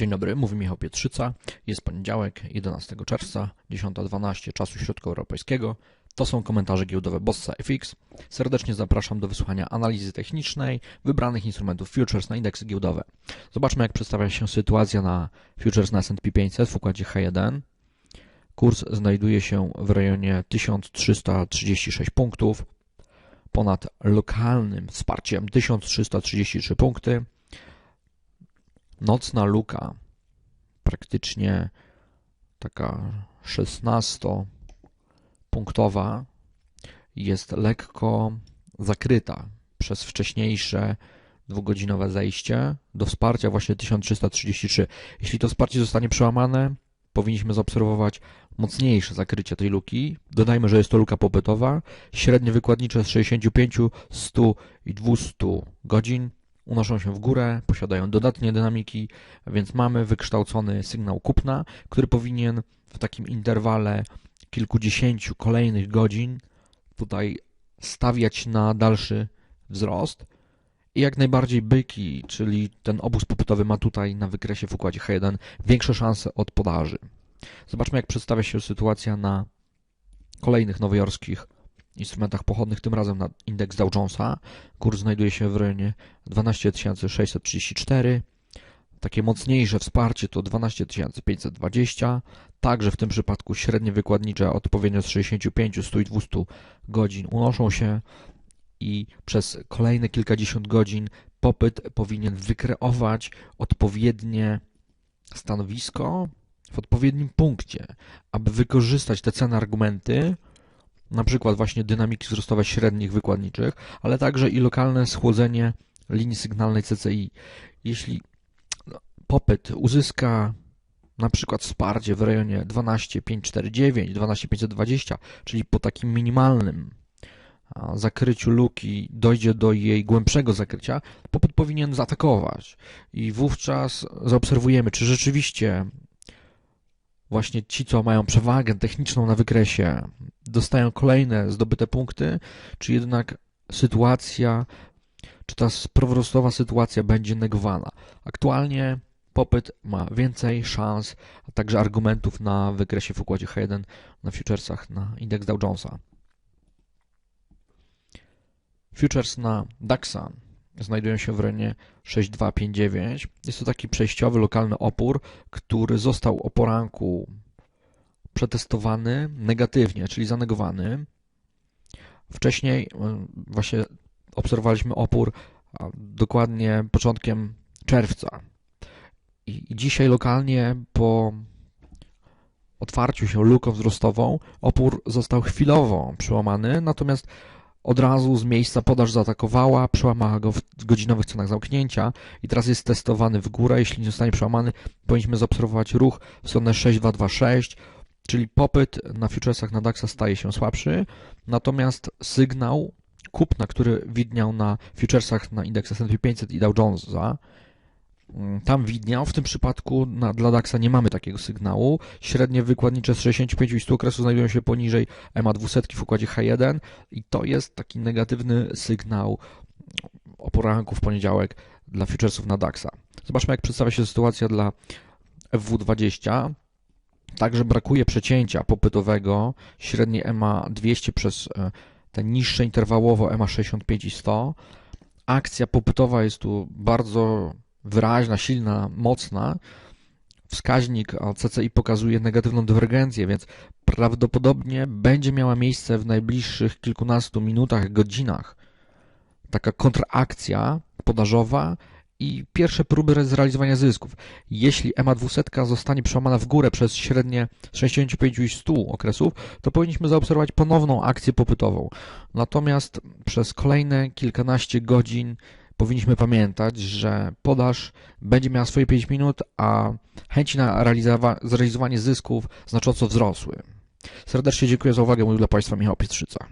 Dzień dobry, mówi Michał Pietrzyca. Jest poniedziałek, 11 czerwca, 10.12 czasu środkoeuropejskiego. To są komentarze giełdowe Bossa FX. Serdecznie zapraszam do wysłuchania analizy technicznej wybranych instrumentów futures na indeksy giełdowe. Zobaczmy, jak przedstawia się sytuacja na futures na S&P 500 w układzie H1. Kurs znajduje się w rejonie 1336 punktów, ponad lokalnym wsparciem 1333 punkty. Nocna luka, praktycznie taka 16-punktowa, jest lekko zakryta przez wcześniejsze dwugodzinowe zejście do wsparcia właśnie 1333. Jeśli to wsparcie zostanie przełamane, powinniśmy zaobserwować mocniejsze zakrycie tej luki. Dodajmy, że jest to luka popytowa. Średnie wykładnicze z 65, 100 i 200 godzin unoszą się w górę, posiadają dodatnie dynamiki, więc mamy wykształcony sygnał kupna, który powinien w takim interwale kilkudziesięciu kolejnych godzin tutaj stawiać na dalszy wzrost. I jak najbardziej byki, czyli ten obóz popytowy ma tutaj na wykresie w układzie H1 większe szanse od podaży. Zobaczmy, jak przedstawia się sytuacja na kolejnych nowojorskich instrumentach pochodnych, tym razem na indeks Dow Jonesa. Kurs znajduje się w rejonie 12634. Takie mocniejsze wsparcie to 12520. Także w tym przypadku średnie wykładnicze odpowiednio z 65, 100 i 200 godzin unoszą się i przez kolejne kilkadziesiąt godzin popyt powinien wykreować odpowiednie stanowisko w odpowiednim punkcie, aby wykorzystać te cenne argumenty, na przykład właśnie dynamiki wzrostowe średnich wykładniczych, ale także i lokalne schłodzenie linii sygnalnej CCI. Jeśli no, popyt uzyska na przykład wsparcie w rejonie 12549, 12520, czyli po takim minimalnym zakryciu luki dojdzie do jej głębszego zakrycia, popyt powinien zaatakować i wówczas zaobserwujemy, czy rzeczywiście właśnie ci, co mają przewagę techniczną na wykresie, dostają kolejne zdobyte punkty, czy jednak sytuacja, czy ta prowrostowa sytuacja będzie negowana. Aktualnie popyt ma więcej szans, a także argumentów na wykresie w układzie H1 na futuresach na indeks Dow Jonesa. Futures na DAXa znajdują się w rejonie 6259. Jest to taki przejściowy, lokalny opór, który został o poranku przetestowany negatywnie, czyli zanegowany. Wcześniej właśnie obserwowaliśmy opór dokładnie początkiem czerwca. I dzisiaj lokalnie po otwarciu się luką wzrostową opór został chwilowo przełamany, natomiast od razu z miejsca podaż zaatakowała, przełamała go w godzinowych cenach zamknięcia i teraz jest testowany w górę. Jeśli nie zostanie przełamany, powinniśmy zaobserwować ruch w stronę 6226, czyli popyt na futuresach na DAXa staje się słabszy, natomiast sygnał kupna, który widniał na futuresach na indeks S&P 500 i Dow Jonesa, Mm, tam widniał. W tym przypadku na, dla DAXa nie mamy takiego sygnału. Średnie wykładnicze z 65 i 100 okresu znajdują się poniżej EMA 200 w układzie H1 i to jest taki negatywny sygnał o poranku w poniedziałek dla futuresów na DAXa. Zobaczmy, jak przedstawia się sytuacja dla FW20. Także brakuje przecięcia popytowego. Średniej EMA 200 przez e, te niższe interwałowo EMA 65 i 100. Akcja popytowa jest tu bardzo wyraźna, silna, mocna, wskaźnik CCI pokazuje negatywną dywergencję, więc prawdopodobnie będzie miała miejsce w najbliższych kilkunastu minutach, godzinach. Taka kontrakcja podażowa i pierwsze próby zrealizowania zysków. Jeśli EMA 200 zostanie przełamana w górę przez średnie 65 i 100 okresów, to powinniśmy zaobserwować ponowną akcję popytową. Natomiast przez kolejne kilkanaście godzin powinniśmy pamiętać, że podaż będzie miała swoje 5 minut, a chęci na zrealizowanie zysków znacząco wzrosły. Serdecznie dziękuję za uwagę. Mówił dla Państwa Michał Pietrzyca.